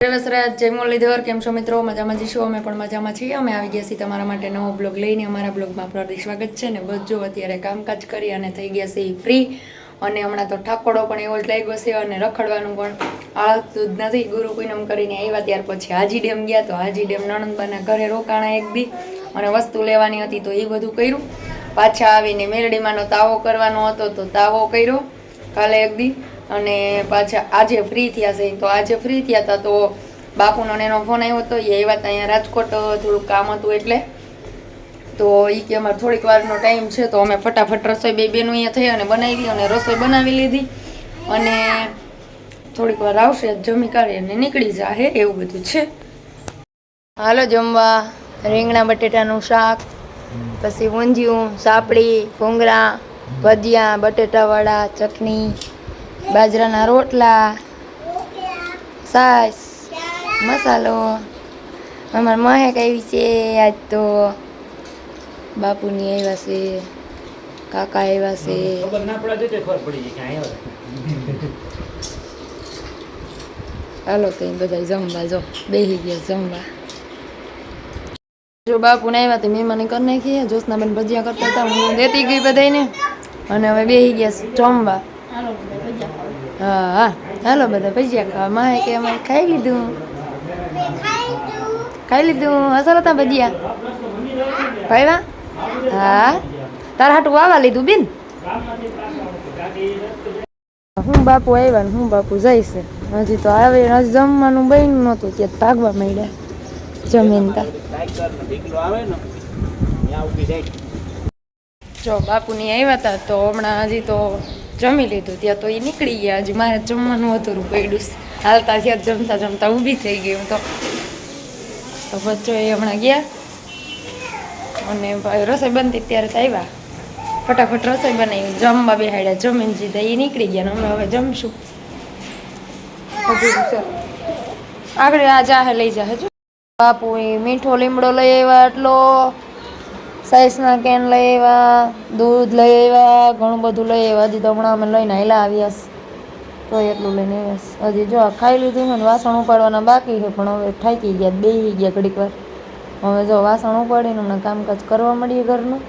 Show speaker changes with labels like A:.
A: રસરાજ જય મુરલીધર, કેમ છો મિત્રો? મજામાં જઈશું અમે પણ મજામાં છીએ. અમે આવી ગયા છીએ તમારા માટે નવો બ્લોગ લઈને. અમારા બ્લોગમાં આપણા સ્વાગત છે ને. બધું અત્યારે કામકાજ કરી અને થઈ ગયા છે ફ્રી અને હમણાં તો ઠાકોડો પણ એવો જ લાગ્યો છે અને રખડવાનું પણ આળસતું જ નથી. ગુરુ પૂનમ કરીને આવ્યા ત્યાર પછી હાજી ડેમ ગયા તો હાજી ડેમ નણંદબાના ઘરે રોકાણા એક દી અને વસ્તુ લેવાની હતી તો એ બધું કર્યું. પાછા આવીને મેરડીમાંનો તાવો કરવાનો હતો તો તાવો કર્યો. કાલે એક દી અને પાછા આજે ફ્રી થયા છે. તો આજે ફ્રી થયા હતા તો બાપુનો એનો ફોન આવ્યો હતો એ આવ્યા અહીંયા રાજકોટ થોડુંક કામ હતું એટલે. તો એ કે અમારે થોડીક વારનો ટાઈમ છે તો અમે ફટાફટ રસોઈ બે બેનું અહીંયા થઈ અને બનાવી અને રસોઈ બનાવી લીધી. અને થોડીક વાર આવશે જમી કાઢી અને નીકળી જાહે એવું બધું છે. હાલો જમવા, રીંગણા બટેટાનું શાક, પછી ઊંધિયું સાપડી, ભૂંગળા, ભજીયા, બટેટાવાળા, ચટણી બાજરાના રોટલા સાસ મસાલો. અમારા મહેક આવી છે આજ તો બાપુની આવ્યા છે કાકા આવ્યા છે. હાલો કઈ બધા જમવા જો બેસી ગયા જમવા. જો બાપુ ને આવ્યા તો મહેમાની કરી નાખી જોશનાબેન ભજીયા કરતા હતા હું દેતી ગઈ બધાને અને હવે બેસી ગયા જમવા. હા હા બધા ભજીયા ખાવા. માએ કે અમે ખાઈ લીધું. ખાઈ લીધું. અસર હતા ભજીયા? ભાઈવા હા. તારા હાટું વાવા લીધું બેન? હું બાપુ આવ્યા ને હું બાપુ જઈશ હજી તો આવે, હજી જમવાનું બન્યું નહોતું ત્યાં ભાગવા માંડ્યા. જમીન તા.
B: ટાઈગર ઢીકલો આવે ત્યાં ઊભી જાય
A: જો, બાપુની આવ્યા હતા તો હમણાં હજી તો જમી લીધું, ત્યાં તો એ નીકળી ગયા હજી. મારે જમવાનું હતું પડ્યું હાલતા ત્યાં જમતા જમતા ઊભી થઈ ગઈ હું તો. બચ્ચો એ હમણાં ગયા. અને રસોઈ બનતી ત્યારે તો આવ્યા. ફટાફટ રસોઈ બનાવી, જમવા બેહાડ્યા. જમીન જીધા એ નીકળી ગયા અમે હવે જમશું. આગળ આ જાહે લઈ જો બાપુ એ મીઠો લીમડો લઈ આવ્યા એટલો. સાઈઝના કેન લઈ આવ્યા, દૂધ લઈ આવ્યા, ઘણું બધું લઈ આવ્યા. હજી તો હમણાં અમે લઈને આવેલા આવ્યા. તો એટલું લઈને આવ્યા હજી જો ખાઈ લીધું છે ને, વાસણ ઉપાડવાના બાકી છે, પણ હવે થાકી ગયા બેસી ગયા ઘડીક વાર. હવે જો વાસણ ઉપાડીને હમણાં કામકાજ કરવા મળીએ ઘરનું.